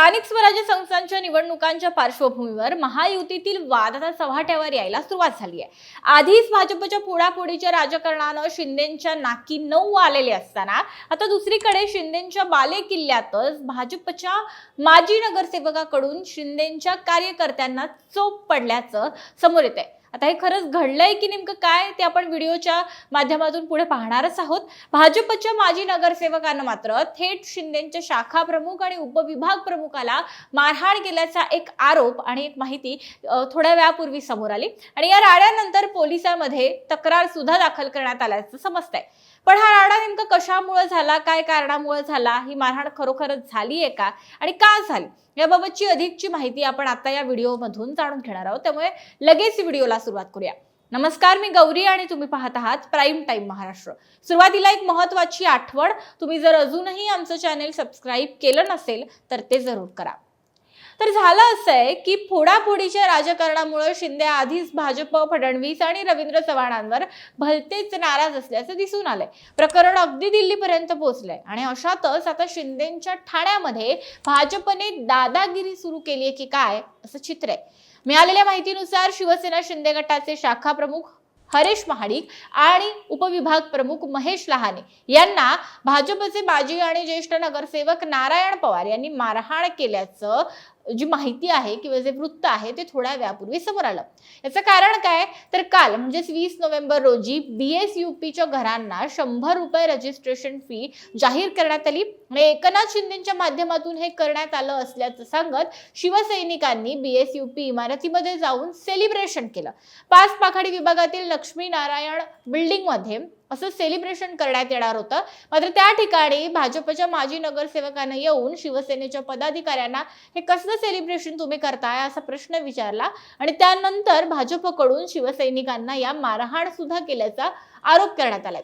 स्थानिक स्वराज्य संस्थांच्या निवडणुकांच्या पार्श्वभूमीवर महायुतीतील वाद आता चव्हाट्यावर यायला सुरुवात झाली आहे. आधीच भाजपच्या पुढापुढीच्या राजकारणानं शिंदेच्या नाकी नऊ आलेले असताना आता दुसरीकडे शिंदेच्या बाले किल्ल्यातच भाजपच्या माजी नगरसेवकाकडून शिंदेच्या कार्यकर्त्यांना चोप पडल्याचं समोर येत आहे आता हे खरंच घडलंय की नेमकं काय ते आपण व्हिडिओच्या माध्यमातून पुढे पाहणारच आहोत. भाजपच्या माजी नगरसेवकानं मात्र थेट शिंदेच्या शाखा प्रमुख आणि उपविभाग प्रमुखाला मारहाण केल्याचा एक आरोप आणि एक माहिती थोड्या वेळापूर्वी समोर आली. आणि या राड्यानंतर पोलिसांमध्ये तक्रार सुद्धा दाखल करण्यात आल्याचं समजतंय. पण हा राडा नेमका कशामुळे झाला काय कारणामुळे झाला ही मारहाण खरोखरच झाली आहे का आणि का झाली? याबाबतची अधिकची माहिती आपण आता या व्हिडिओमधून जाणून घेणार आहोत. त्यामुळे लगेच व्हिडिओला सुरुवात करूया. नमस्कार मी गौरी आणि तुम्ही पाहत आहात प्राईम टाईम महाराष्ट्र. सुरुवातीला एक महत्वाची आठवण तुम्ही जर अजूनही आमचं चॅनेल सबस्क्राईब केलं नसेल तर ते जरूर करा. तर झालं असं आहे की फोडाफोडीच्या राजकारणामुळे शिंदे आधीच भाजप फडणवीस आणि रवींद्र चव्हाणांवर भलतेच नाराज असल्याचं दिसून आलंय. प्रकरण अगदी दिल्लीपर्यंत पोहोचलंय आणि अशातच आता शिंदेच्या ठाण्यामध्ये भाजपने दादागिरी सुरू केली आहे की काय असं चित्र आहे. मिळालेल्या माहितीनुसार शिवसेना शिंदे गटाचे शाखा प्रमुख हरेश महाडिक आणि उपविभाग प्रमुख महेश लहाने यांना भाजपचे माजी आणि ज्येष्ठ नगरसेवक नारायण पवार यांनी मारहाण केल्याचं जी माहिती आहे किंवा जे वृत्त आहे ते थोड्या वेळापूर्वी समोर आलं. याचं कारण काय? तर काल म्हणजेच वीस नोव्हेंबर रोजी बी एस यू पीच्या घरांना शंभर रुपये रजिस्ट्रेशन फी जाहीर करण्यात आली आणि एकनाथ शिंदेच्या माध्यमातून हे करण्यात आलं असल्याचं सांगत शिवसैनिकांनी बी एस यू पी इमारतीमध्ये जाऊन सेलिब्रेशन केलं. पाच पाखाडी विभागातील लक्ष्मी नारायण बिल्डिंगमध्ये असं सेलिब्रेशन करण्यात येणार होतं. मात्र त्या ठिकाणी भाजपच्या माजी नगरसेवकांना येऊन शिवसेनेच्या पदाधिकाऱ्यांना हे कसलं सेलिब्रेशन तुम्ही करताय असा प्रश्न विचारला. आणि त्यानंतर भाजपकडून शिवसैनिकांना या मारहाण सुद्धा केल्याचा आरोप करण्यात आलाय.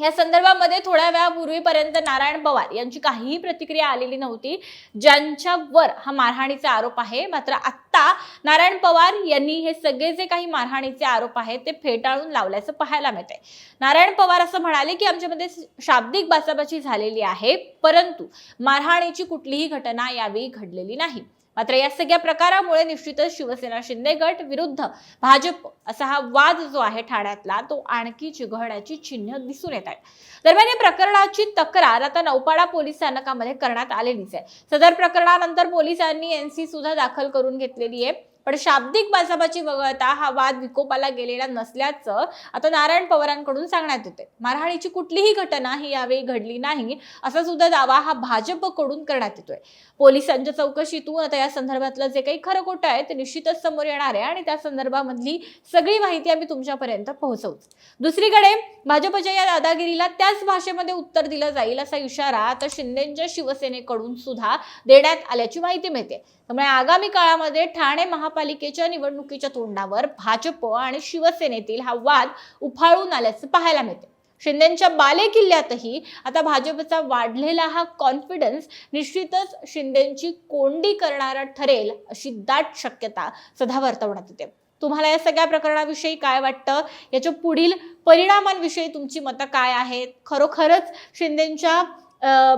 या संदर्भामध्ये थोड्या वेळापूर्वीपर्यंत नारायण पवार यांची काहीही प्रतिक्रिया आलेली नव्हती. ज्यांच्यावर हा मारहाणीचा आरोप आहे मात्र आत्ता नारायण पवार यांनी हे सगळे जे काही मारहाणीचे आरोप आहेत ते फेटाळून लावल्याचं पाहायला मिळतंय. नारायण पवार असं म्हणाले की आमच्यामध्ये शाब्दिक बाचाबाची झालेली आहे परंतु मारहाणीची कुठलीही घटना यावेळी घडलेली नाही. मात्र या सगळ्या प्रकारामुळे निश्चितच शिवसेना शिंदे गट विरुद्ध भाजप असा हा वाद जो आहे ठाण्यातला तो आणखी चिघळण्याची चिन्ह दिसून येत आहेत. दरम्यान या प्रकरणाची तक्रार आता नौपाडा पोलीस स्थानकामध्ये करण्यात आलेलीच आहे. सदर प्रकरणानंतर पोलिसांनी एनसी सुद्धा दाखल करून घेतलेली आहे. पण शाब्दिक बाचाबाची वगळता हा वाद विकोपाला गेलेला नसल्याचं आता नारायण पवारांकडून सांगण्यात येते मारहाणीची कुठलीही घटना ही यावेळी घडली नाही असा सुद्धा दावा हा भाजपकडून करण्यात येतोय. पोलिसांच्या चौकशीतून आता या संदर्भातलं जे काही खरं खोटं आहे ते निश्चितच समोर येणार आहे आणि त्या संदर्भामधली सगळी माहिती आम्ही तुमच्यापर्यंत पोहोचवू. दुसरीकडे भाजपच्या या दादागिरीला त्याच भाषेमध्ये उत्तर दिलं जाईल असा इशारा आता शिंदेच्या शिवसेनेकडून सुद्धा देण्यात आल्याची माहिती मिळते. त्यामुळे आगामी काळामध्ये ठाणे महा महापालिकेच्या निवडणुकीच्या तोंडावर भाजप आणि शिवसेनेतील हा वाद उफाळून आल्याचं पाहायला मिळते शिंदेच्या बाले किल्ल्यातही आता भाजपचा वाढलेला हा कॉन्फिडन्स निश्चितच शिंदेची कोंडी करणारा ठरेल अशी दाट शक्यता सध्या वर्तवण्यात येते. तुम्हाला या सगळ्या प्रकरणाविषयी काय वाटतं? याच्या पुढील परिणामांविषयी तुमची मतं काय आहेत? खरोखरच शिंदेच्या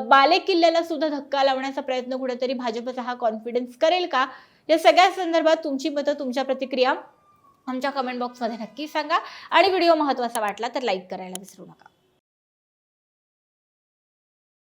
बाले किल्ल्याला सुद्धा धक्का लावण्याचा प्रयत्न कुठेतरी भाजपचा हा कॉन्फिडन्स करेल का? या सगळ्या संदर्भात तुमची मतं तुमच्या प्रतिक्रिया आमच्या कमेंट बॉक्समध्ये नक्की सांगा. आणि व्हिडिओ महत्त्वाचा वाटला तर लाईक करायला विसरू नका.